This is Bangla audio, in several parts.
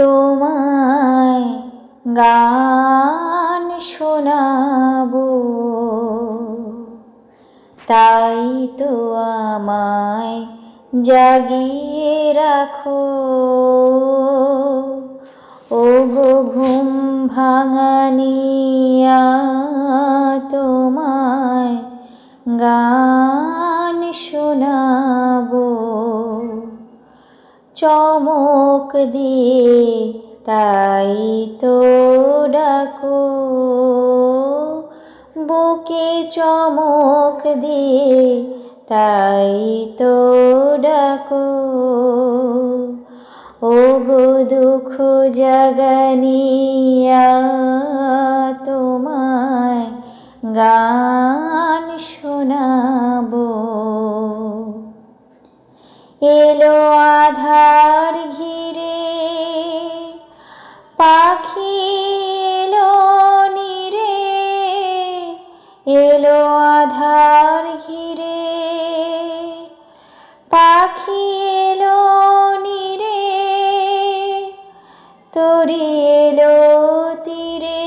তোমায় গান শোনাব। তাই তো আমায় জাগিয়ে রাখো। ও গো ঘুম ভাঙানিয়া তোমায় গান শোনাবো। চমক দিয়ে তাই তো ডাকো। বুকে চমক দিয়ে তাই তো ডাকো। ও গো দুঃখ জাগানিয়া তোমায়, গান এলো আধার ঘিরে। পাখি এলো নিরে। এলো আধার ঘিরে। পাখি এলো নিরে। তরি এলো তীরে।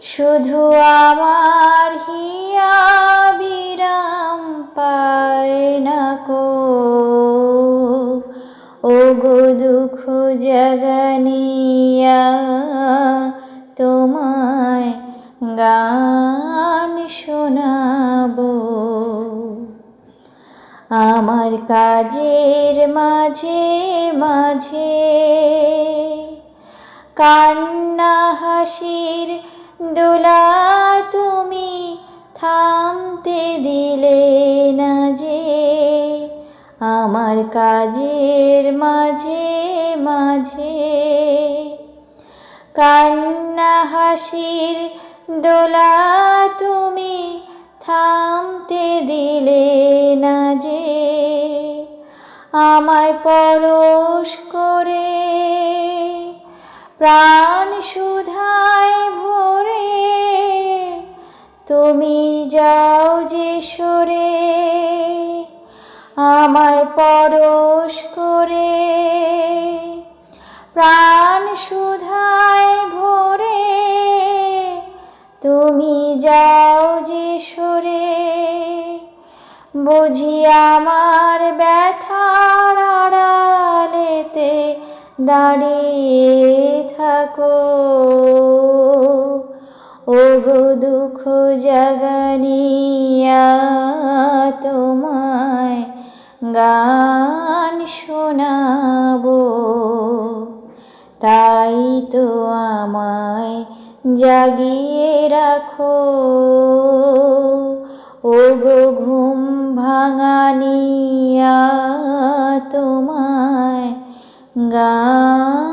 শুধু আমার গো দুঃখ জাগানিয়া তোমায় গান শোনাব। আমার কাজের মাঝে মাঝে কান্না হাসির দোলা তুমি থামতে দিলে। আমার কাজের মাঝে মাঝে কান্না হাসির দোলা তুমি থামতে দিলে না যে আমায় পরশ করে প্রাণ সুধায় ভরে তুমি যাও যে সরে। আমায় পরশ করে, প্রাণ সুধায় ভরে, তুমি যাও যে সরে। বুঝি আমার ব্যথার আড়ালেতে দাঁড়িয়ে থাকো। ও গো দুঃখ জাগানিয়া তোমায় গান শোনাব। তাই তো আমায় জাগিয়ে রাখো। ও গো ঘুম ভাঙানিয়া তোমায় গান